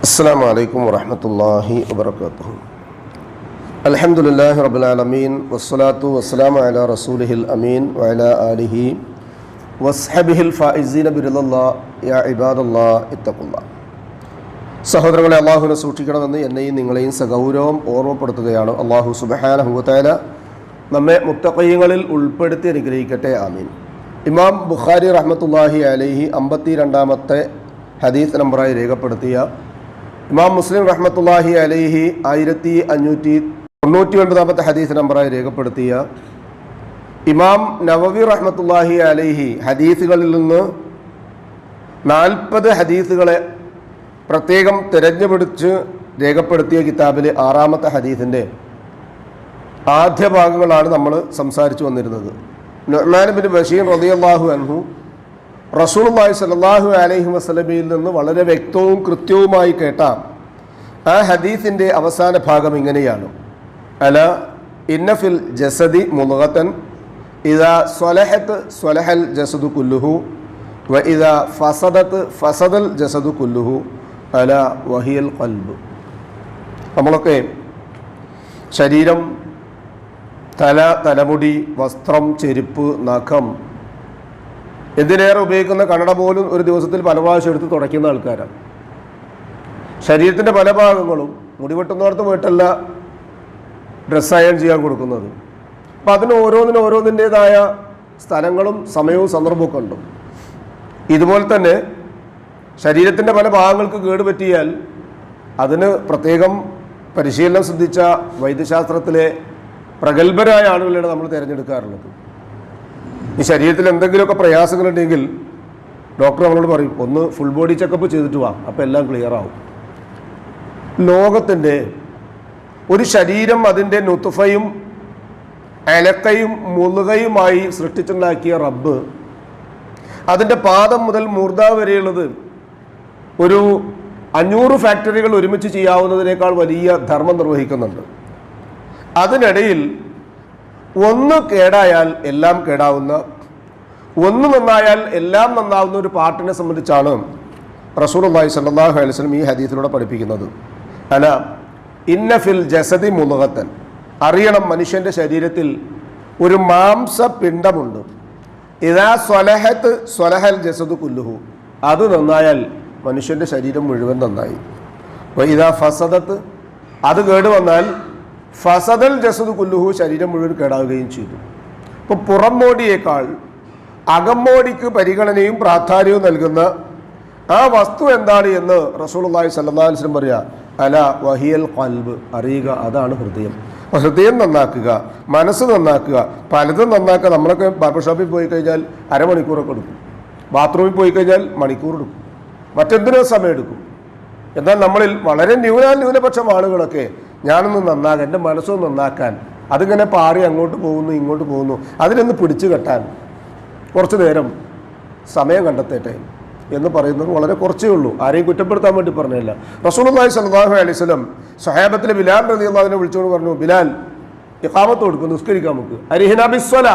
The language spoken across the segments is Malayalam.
السلام عليكم ورحمة الله وبركاته الحمد لله رب العالمين والصلاة والسلام على رسوله الأمين وعلى آله وصحبه الفائزين برضا الله يا عباد الله اتقوا الله സഹോദരങ്ങളെ അള്ളാഹുവിനെ സൂക്ഷിക്കണമെന്ന് എന്നെയും നിങ്ങളെയും സഗൗരവം ഓർമ്മപ്പെടുത്തുകയാണ് അള്ളാഹു സുബഹാനഹുവത്തായ നമ്മെ മുത്തക്കയ്യങ്ങളിൽ ഉൾപ്പെടുത്തി അനുഗ്രഹിക്കട്ടെ ആമീൻ ഇമാം ബുഖാരി റഹ്മത്തുല്ലാഹി അലൈഹി അമ്പത്തി രണ്ടാമത്തെ ഹദീസ് നമ്പറായി രേഖപ്പെടുത്തിയ ഇമാം മുസ്ലിം റഹ്മത്തുല്ലാഹി അലൈഹി ആയിരത്തി അഞ്ഞൂറ്റി തൊണ്ണൂറ്റി ഒൻപതാമത്തെ ഹദീസ് നമ്പറായി രേഖപ്പെടുത്തിയ ഇമാം നവവി റഹ്മത്തുല്ലാഹി അലൈഹി ഹദീസുകളിൽ നിന്ന് നാൽപ്പത് ഹദീസുകളെ പ്രത്യേകം തിരഞ്ഞുപിടിച്ച് രേഖപ്പെടുത്തിയ കിതാബിലെ ആറാമത്തെ ഹദീസിന്റെ ആദ്യ ഭാഗങ്ങളാണ് നമ്മൾ സംസാരിച്ചു വന്നിരുന്നത്. നൊഹ്മാനബിൻ ബിൻ ബഷീർ റളിയല്ലാഹു അൻഹു റസൂലുള്ളാഹി സലാഹു അലൈഹി വസ്ലമിയിൽ നിന്ന് വളരെ വ്യക്തവും കൃത്യവുമായി കേട്ട ആ ഹദീസിന്റെ അവസാന ഭാഗം ഇങ്ങനെയാണ്. അല ഇന്നഫിൽ ജസദി മുലഹത്തൻ ഇതാ സ്വലഹത്ത് സ്വലഹൽ ജസദു കുല്ലുഹു വ ഇതാ ഫസദത്ത് ഫസദൽ ജസദു കുല്ലുഹു അല വഹിയൽ കൽബ് നമ്മളൊക്കെ ശരീരം തല തലമുടി വസ്ത്രം ചെരുപ്പ് നഖം എന്തിനേറെ ഉപയോഗിക്കുന്ന കണ്ണട പോലും ഒരു ദിവസത്തിൽ പല പ്രാവശ്യം എടുത്ത് തുടയ്ക്കുന്ന ആൾക്കാരാണ്. ശരീരത്തിന്റെ പല ഭാഗങ്ങളും മുടി വെട്ടുന്നോർത്ത് പോയിട്ടല്ല ഡ്രസ് അയൺ ചെയ്യാൻ കൊടുക്കുന്നത്. അപ്പം അതിന് ഓരോന്നിന് ഓരോന്നിന്റെതായ സ്ഥലങ്ങളും സമയവും സന്ദർഭമൊക്കെ ഉണ്ട്. ഇതുപോലെ തന്നെ ശരീരത്തിന്റെ പല ഭാഗങ്ങൾക്ക് കേടുപറ്റിയാൽ അതിന് പ്രത്യേകം പരിശീലനം സിദ്ധിച്ച വൈദ്യശാസ്ത്രത്തിലെ പ്രഗത്ഭരായ ആളുകളാണ് നമ്മൾ തിരഞ്ഞെടുക്കാറുള്ളത്. ഈ ശരീരത്തിൽ എന്തെങ്കിലുമൊക്കെ പ്രയാസങ്ങളുണ്ടെങ്കിൽ ഡോക്ടർ നമ്മളോട് പറയും ഒന്ന് ഫുൾ ബോഡി ചെക്കപ്പ് ചെയ്തിട്ട് വാ അപ്പോൾ എല്ലാം ക്ലിയർ ആവും. ലോകത്തിന്റെ ഒരു ശരീരം അതിന്റെ നുത്തുഫയും അലക്കയും മുളുകയുമായി സൃഷ്ടിച്ചുണ്ടാക്കിയ റബ്ബ്. അതിന്റെ പാദം മുതൽ മൂർദ വരെയുള്ളത് ഒരു അഞ്ഞൂറ് ഫാക്ടറികൾ ഒരുമിച്ച് ചെയ്യാവുന്നതിനേക്കാൾ വലിയ ധർമ്മം നിർവഹിക്കുന്നുണ്ട്. അതിനിടയിൽ ഒന്ന് കേടായാൽ എല്ലാം കേടാവുന്ന ഒന്ന് നന്നായാൽ എല്ലാം നന്നാവുന്ന ഒരു പാട്ടിനെ സംബന്ധിച്ചാണ് റസൂൽ അള്ളാഹി സല്ലാഹു അലൈഹി ഈ ഹദീസിലൂടെ പഠിപ്പിക്കുന്നത്. അല ഇന്നഫിൽ ജസദി മുലകത്തൻ അറിയണം മനുഷ്യന്റെ ശരീരത്തിൽ ഒരു മാംസപിണ്ഡമുണ്ട്. ഇതാ സ്വലഹത്ത് സ്വലഹൽ ജസദ് കുല്ലുഹു. അത് നന്നായാൽ മനുഷ്യന്റെ ശരീരം മുഴുവൻ നന്നായി. അപ്പോൾ ഇതാ ഫസദത്ത്. അത് കേടുവന്നാൽ ഫസദൽ ജസദ് കുല്ലുഹു ശരീരം മുഴുവൻ കേടാവുകയും ചെയ്തു. അപ്പോൾ പുറംമോടിയേക്കാൾ അകമ്മോടിക്ക് പരിഗണനയും പ്രാധാന്യവും നൽകുന്ന ആ വസ്തു എന്താണ് എന്ന് റസൂലുള്ളാഹി സല്ലാസ്ലം പറയുക അല വഹിയൽ കൽബ് അറിയുക അതാണ് ഹൃദയം. ഹൃദയം നന്നാക്കുക മനസ്സ് നന്നാക്കുക പലതും നന്നാക്കുക. നമ്മളൊക്കെ ബാർബർ ഷോപ്പിൽ പോയി കഴിഞ്ഞാൽ അരമണിക്കൂറൊക്കെ എടുക്കും. ബാത്റൂമിൽ പോയി കഴിഞ്ഞാൽ മണിക്കൂർ എടുക്കും. മറ്റെന്തിനോ സമയം എടുക്കും. എന്നാൽ നമ്മളിൽ വളരെ ന്യൂന ന്യൂനപക്ഷം ആളുകളൊക്കെ ഞാനൊന്ന് നന്നാകാൻ എന്റെ മനസ്സൊന്ന് നന്നാക്കാൻ അതിങ്ങനെ പാറി അങ്ങോട്ട് പോകുന്നു ഇങ്ങോട്ട് പോകുന്നു. അതിനൊന്ന് പിടിച്ചു കെട്ടാൻ കുറച്ച് നേരം സമയം കണ്ടെത്തേട്ടെ. എന്ന് പറയുന്നത് വളരെ കുറച്ചേ ഉള്ളൂ. ആരെയും കുറ്റപ്പെടുത്താൻ വേണ്ടി പറഞ്ഞില്ല. റസൂലുള്ളാഹി സ്വല്ലല്ലാഹു അലൈഹി വസല്ലം സഹാബത്തിലെ ബിലാൽ റളിയല്ലാഹുവിനെ വിളിച്ചുകൊണ്ട് പറഞ്ഞു ബിലാൽ ഇഖാമത്ത് കൊടുക്കും നിസ്കരിക്കാൻ നമുക്ക് അരിഹിന ബിസ്വല.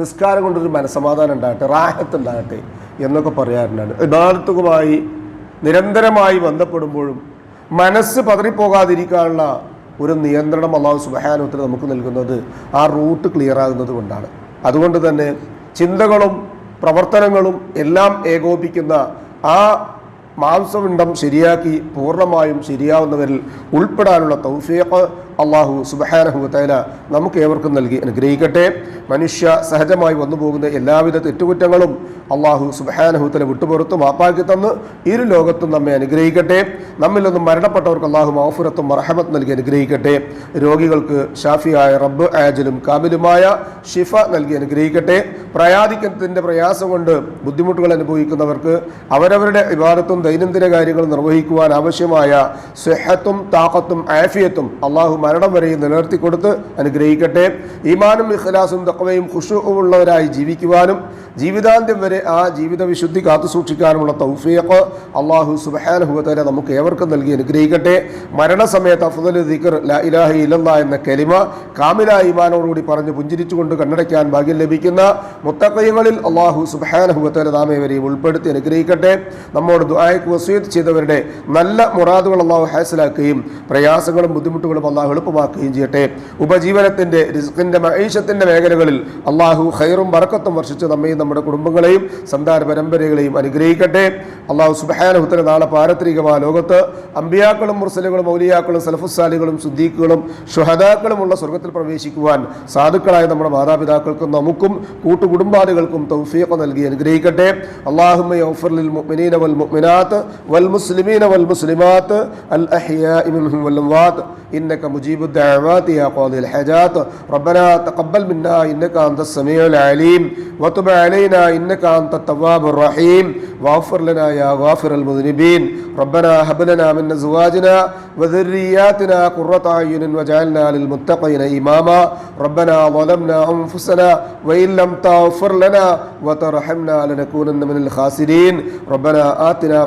നിസ്കാരം കൊണ്ടൊരു മനസമാധാനം ഉണ്ടാകട്ടെ റാഹത്ത് ഉണ്ടാകട്ടെ എന്നൊക്കെ പറയാറുണ്ടാണ് ഇബാദത്തുമായി നിരന്തരമായി ബന്ധപ്പെടുമ്പോഴും മനസ്സ് പതറിപ്പോകാതിരിക്കാനുള്ള ഒരു നിയന്ത്രണം അള്ളാഹു സുബഹാനുത്തിന് നമുക്ക് നൽകുന്നത് ആ റൂട്ട് ക്ലിയർ ആകുന്നത് കൊണ്ടാണ്. അതുകൊണ്ട് തന്നെ ചിന്തകളും പ്രവർത്തനങ്ങളും എല്ലാം ഏകോപിക്കുന്ന ആ മാംസപിണ്ഡം ശരിയാക്കി പൂർണമായും ശരിയാവുന്നവരിൽ ഉൾപ്പെടാനുള്ള തൗഫീഖ് അള്ളാഹു സുബഹാനഹുത്തല നമുക്ക് ഏവർക്കും നൽകി അനുഗ്രഹിക്കട്ടെ. മനുഷ്യ സഹജമായി വന്നു പോകുന്ന എല്ലാവിധ തെറ്റുകുറ്റങ്ങളും അള്ളാഹു സുബഹാനഹുത്തല വിട്ടുപുറത്ത് മാപ്പാക്കി തന്ന് ഇരു ലോകത്തും നമ്മെ അനുഗ്രഹിക്കട്ടെ. നമ്മിൽ നിന്നും മരണപ്പെട്ടവർക്ക് അള്ളാഹു മാഫുരത്തും മറഹമത്ത് നൽകി അനുഗ്രഹിക്കട്ടെ. രോഗികൾക്ക് ഷാഫിയായ റബ്ബ് ആജലും കാമിലുമായ ഷിഫ നൽകി അനുഗ്രഹിക്കട്ടെ. പ്രയാധിക്കത്തിന്റെ പ്രയാസം കൊണ്ട് ബുദ്ധിമുട്ടുകൾ അനുഭവിക്കുന്നവർക്ക് അവരവരുടെ വിവാദത്തും ദൈനംദിന കാര്യങ്ങൾ നിർവഹിക്കുവാൻ ആവശ്യമായ സെഹത്തും താക്കത്തും ആഫിയത്തും അള്ളാഹു മരണം വരെയും നിലനിർത്തിക്കൊടുത്ത് അനുഗ്രഹിക്കട്ടെ. ഈമാനും ഇഖ്ലാസും തക്കവയും ഖുഷുവുമുള്ളവരായി ജീവിക്കുവാനും ജീവിതാന്ത്യം വരെ ആ ജീവിത വിശുദ്ധി കാത്തു സൂക്ഷിക്കാനുമുള്ള തൗഫീഖ് അള്ളാഹു സുബാനുഭവത്തരെ നമുക്ക് ഏവർക്കും നൽകി അനുഗ്രഹിക്കട്ടെ. മരണസമയത്ത് അഫ്ദൽ ദിക്കർ ലാ ഇലാഹ ഇലല്ല എന്ന കലിമ കാമില ഈമാനോടുകൂടി പറഞ്ഞ് പുഞ്ചിരിച്ചുകൊണ്ട് കണ്ണടയ്ക്കാൻ ഭാഗ്യം ലഭിക്കുന്ന മുത്തക്കയങ്ങളിൽ അള്ളാഹു സുബാനുഭവത്തരെ നാം ഏവരെയും ഉൾപ്പെടുത്തി അനുഗ്രഹിക്കട്ടെ. നമ്മോട് ദുആ ദുആയ്ക്ക് വസീയത്ത് ചെയ്തവരുടെ നല്ല മുറാദുകൾ അള്ളാഹു ഹാസിലാക്കുകയും പ്രയാസങ്ങളും ബുദ്ധിമുട്ടുകളും അള്ളാഹു എളുപ്പമാക്കുകയും ചെയ്യട്ടെ. ഉപജീവനത്തിന്റെ റിസ്കിന്റെ മഹീഷത്തിന്റെ മേഖലകളിൽ അള്ളാഹു ഖൈറും വറക്കത്തും വർഷിച്ച് നമ്മയും നമ്മുടെ കുടുംബങ്ങളെയും സന്താന പരമ്പരകളെയും അനുഗ്രഹിക്കട്ടെ. അള്ളാഹു സുബാനഹുത്തിന് നാളെ പാരത്രികമായ ലോകത്ത് അമ്പിയാക്കളും മുർസലുകളും ഔലിയാക്കളും സലഫുസാലികളും സുദ്ദീഖുകളും ഷുഹദാക്കളുമുള്ള സ്വർഗത്തിൽ പ്രവേശിക്കുവാൻ സാധുക്കളായ നമ്മുടെ മാതാപിതാക്കൾക്കും നമുക്കും കൂട്ടുകുടുംബാദികൾക്കും തൗഫീഖ് നൽകി അനുഗ്രഹിക്കട്ടെ. അള്ളാഹുമ്മ യഗ്ഫിർ ലിൽ മുഅ്മിനീന വൽ മുഅ്മിനാത്ത് والمسلمات والمسلمين والمسلمات الأحياء منهم والأموات. إنك مجيب الدعوات يا قاضي الحاجات. ربنا تقبل منا إنك أنت السميع العليم. وتب علينا إنك أنت التواب الرحيم. واغفر لنا يا غافر المذنبين. ربنا هب لنا من أزواجنا وذرياتنا قرة أعين واجعلنا للمتقين إماما. ربنا ظلمنا أنفسنا وإن لم تغفر لنا وترحمنا لنكونن من الخاسرين. ربنا آتنا